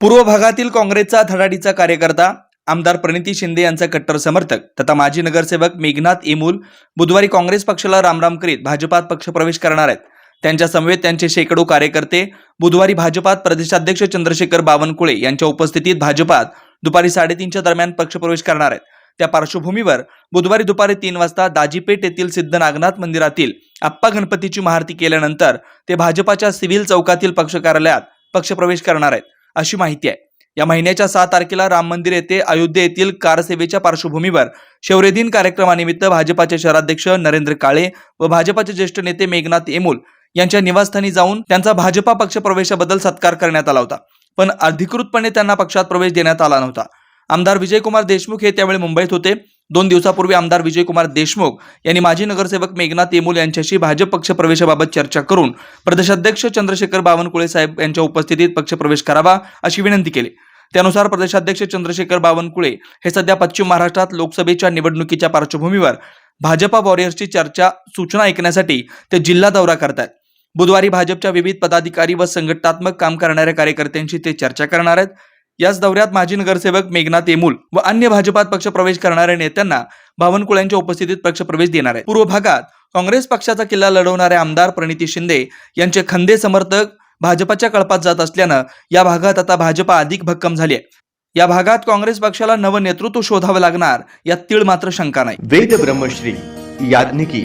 पूर्व भागातील काँग्रेसचा धडाडीचा कार्यकर्ता आमदार प्रणिती शिंदे यांचा कट्टर समर्थक तथा माजी नगरसेवक मेघनाथ इमूल बुधवारी काँग्रेस पक्षाला रामराम करीत भाजपात पक्षप्रवेश करणार आहेत. त्यांच्या समवेत त्यांचे शेकडो कार्यकर्ते बुधवारी भाजपात प्रदेशाध्यक्ष चंद्रशेखर बावनकुळे यांच्या उपस्थितीत भाजपात दुपारी साडेतीनच्या दरम्यान पक्षप्रवेश करणार आहेत. त्या पार्श्वभूमीवर बुधवारी दुपारी तीन वाजता दाजीपेठ येथील सिद्ध नागनाथ मंदिरातील आप्पा गणपतीची महारती केल्यानंतर ते भाजपाच्या सिव्हिल चौकातील पक्ष कार्यालयात पक्षप्रवेश करणार आहेत. अशी माहिती आहे. या महिन्याच्या सहा तारखेला राम मंदिर येथे अयोध्ये येथील कारसेवेच्या पार्श्वभूमीवर शौर्यदिन कार्यक्रमानिमित्त भाजपाचे शहराध्यक्ष नरेंद्र काळे व भाजपाचे ज्येष्ठ नेते मेघनाथ एमुल यांच्या निवासस्थानी जाऊन त्यांचा भाजपा पक्ष प्रवेशाबद्दल सत्कार करण्यात आला होता. पण अधिकृतपणे त्यांना पक्षात प्रवेश देण्यात आला नव्हता. आमदार विजयकुमार देशमुख हे त्यावेळी मुंबईत होते. दोन दिवसापूर्वी आमदार विजयकुमार देशमुख यांनी माजी नगरसेवक मेघनाथ तेमूल यांच्याशी भाजप पक्षप्रवेशाबाबत चर्चा करून प्रदेशाध्यक्ष चंद्रशेखर बावनकुळे साहेब यांच्या उपस्थितीत पक्षप्रवेश करावा अशी विनंती केली. त्यानुसार प्रदेशाध्यक्ष चंद्रशेखर बावनकुळे हे सध्या पश्चिम महाराष्ट्रात लोकसभेच्या निवडणुकीच्या पार्श्वभूमीवर भाजपा वॉरियर्सची चर्चा सूचना ऐकण्यासाठी ते जिल्हा दौरा करतायत. बुधवारी भाजपच्या विविध पदाधिकारी व संघटनात्मक काम करणाऱ्या कार्यकर्त्यांशी ते चर्चा करणार आहेत. याच दौऱ्यात माजी नगरसेवक मेघनाथ येमूल व अन्य भाजपात पक्ष प्रवेश करणाऱ्या नेत्यांना बावनकुळ्यांच्या उपस्थितीत पक्षप्रवेश देणार आहे पूर्व भागात काँग्रेस पक्षाचा किल्ला लढवणारे आमदार प्रणिती शिंदे यांचे खंदे समर्थक भाजपाच्या कळपात जात असल्यानं या भागात आता भाजपा अधिक भक्कम झाली आहे. या भागात काँग्रेस पक्षाला नवं नेतृत्व शोधावं लागणार यात तीळ मात्र शंका नाही. वेद ब्रह्मश्री याज्ञिकी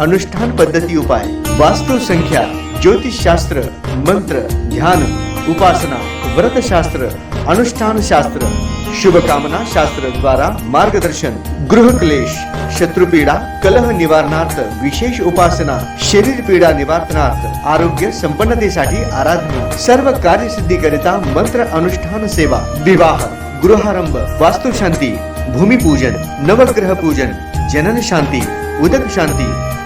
अनुष्ठान पद्धती उपाय वास्तु संख्या मंत्र ध्यान उपासना व्रतशास्त्र अनुष्ठान शास्त्र शुभकामना शास्त्र द्वारा मार्गदर्शन गृह क्लेश शत्रुपीडा कलह निवारणार्थ विशेष उपासना शरीर पीडा निवारणार्थ आरोग्य संपन्नतेसाठी आराधना सर्व कार्यसिद्धी करिता मंत्र अनुष्ठान सेवा विवाह गृहारंभ वास्तुशांती भूमिपूजन नवग्रह पूजन जनन शांती उदक शांती